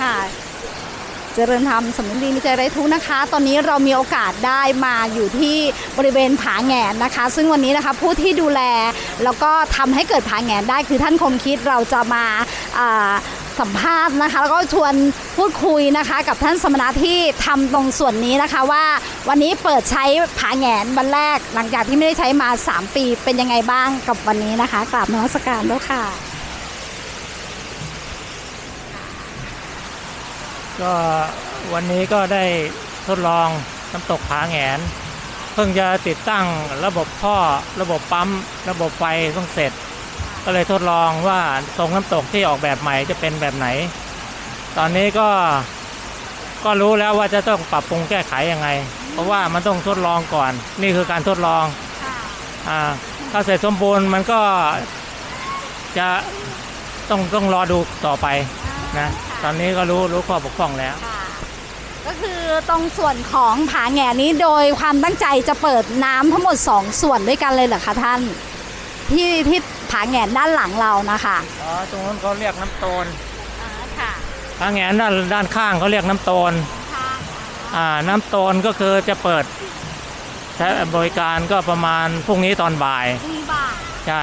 ค่ะ เจริญธรรมสำนึกดีมีใจไร้ทุกนะคะ ตอนนี้เรามีโอกาสได้มาอยู่ที่บริเวณผาแงนนะคะ ซึ่งวันนี้นะคะผู้ที่ดูแลแล้วก็ทำให้เกิดผาแงนได้คือท่านคมคิดเราจะมาสัมภาษณ์นะคะแล้วก็ชวนพูดคุยนะคะ กับท่านสมณะที่ทำตรงส่วนนี้นะคะว่าวันนี้เปิดใช้ผาแงนวันแรก หลังจากที่ไม่ได้ใช้มา 3 ปีเป็นยังไงบ้างกับวันนี้นะคะกราบนมัสการด้วยค่ะ ก็วันนี้ก็ได้ทดลองน้ำตกผาแหงน เพิ่งจะติดตั้งระบบท่อระบบปั๊ม ระบบไฟเพิ่งเสร็จ ก็เลยทดลองว่าทรงน้ำตกที่ออกแบบใหม่จะเป็นแบบไหน ตอนนี้ก็ก็รู้แล้วว่าจะต้องปรับปรุงแก้ไขยังไง เพราะว่ามันต้องทดลองก่อน นี่คือการทดลองอ่าถ้าเสร็จสมบูรณ์มันก็จะต้องต้องรอดูต่อไปนะ ตอนนี้ก็รู้รู้ข้อบกพร่องแล้ว ค่ะก็คือตรงส่วนของผาแหงนี้โดยความตั้งใจจะเปิดน้ำทั้งหมด 2 ส่วนด้วยกันเลยเหรอคะท่าน ที่ที่ผาแหงด้านหลังเรานะคะอ๋อตรงนู้นเขาเรียกน้ำโตนค่ะทางแงนด้านด้านข้างเขาเรียกน้ำโตนอ่าน้ำโตนก็คือจะเปิดใช้บริการก็ประมาณพรุ่งนี้ตอนบ่าย มีบ่าใช่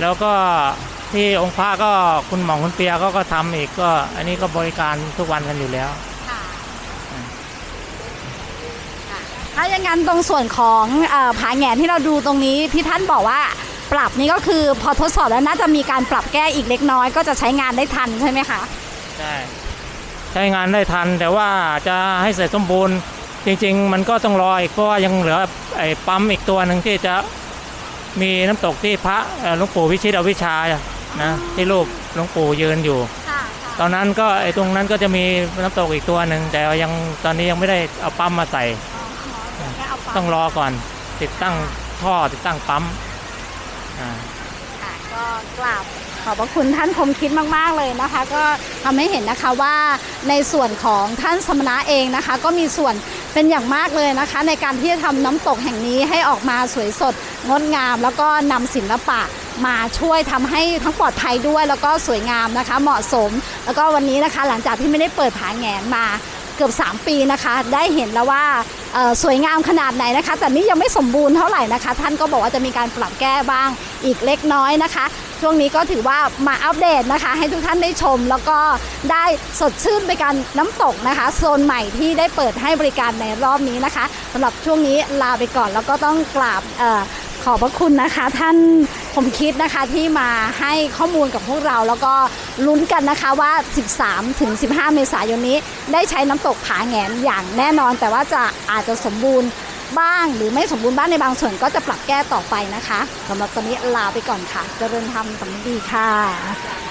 แล้วก็ ที่องค์พระก็คุณหมองคุณเปียก็ก็ทำอีกก็ อันนี้ก็บริการทุกวันกันอยู่แล้ว ค่ะถ้าอย่างนั้นตรงส่วนของเอ่อผาแหงที่เราดูตรงนี้ที่ท่านบอกว่าปรับนี่ก็คือพอทดสอบแล้วน่าจะมีการปรับแก้อีกเล็กน้อย ก็จะใช้งานได้ทันใช่ไหมคะใช่ใช้งานได้ทันแต่ว่าจะให้เสร็จสมบูรณ์ จริง ๆ มันก็ต้องรออีกเพราะว่ายังเหลือไอ้ปั๊มอีกตัวหนึ่งที่จะมีน้ำตกที่พระเอ่อหลวงปู่วิชิตอวิชชา นะที่รูปหลวงปู่ยืนอยู่ค่ะตอนนั้นก็ไอ้ตรงนั้นก็จะมีน้ำตกอีกตัวหนึ่งแต่ยังตอนนี้ยังไม่ได้เอาปั๊มมาใส่ต้องรอก่อน ติดตั้งท่อติดตั้งปั๊มอ่า ค่ะก็กราบขอบพระคุณท่านคมคิดมากๆเลยนะคะ ก็ทำให้เห็นนะคะว่าในส่วนของท่านสมณะเองนะคะ ก็มีส่วนเป็นอย่างมากเลยนะคะ ในการที่จะทำน้ำตกแห่งนี้ให้ออกมาสวยสดงดงาม แล้วก็นำศิลปะ มาช่วยทำให้ทั้งปลอดภัยด้วย แล้วก็สวยงามนะคะ เหมาะสม แล้วก็วันนี้นะคะหลังจากที่ไม่ได้เปิดผาแงนมาเกือบ 3 ปีนะคะ ได้เห็นแล้วว่าสวยงามขนาดไหนนะคะ แต่นี่ยังไม่สมบูรณ์เท่าไหร่นะคะ ท่านก็บอกว่าจะมีการปรับแก้บ้างอีกเล็กน้อยนะคะ ช่วงนี้ก็ถือว่ามาอัปเดตนะคะ ให้ทุกท่านได้ชม แล้วก็ได้สดชื่นไปกันน้ำตกนะคะ โซนใหม่ที่ได้เปิดให้บริการในรอบนี้นะคะสำหรับช่วงนี้ลาไปก่อนแล้วก็ต้องกราบออขอบพระคุณนะคะ ท่าน ผมคิดนะคะที่มาให้ข้อมูลกับพวกเรา แล้วก็ลุ้นกันนะคะว่า 13-15 เมษายนนี้ ได้ใช้น้ำตกผาแงนอย่างแน่นอน แต่ว่าจะอาจจะสมบูรณ์บ้างหรือไม่สมบูรณ์บ้างในบางส่วนก็จะปรับแก้ต่อไปนะคะสำหรับตอนนี้ลาไปก่อนค่ะ เจริญธรรมสำนึกดีค่ะ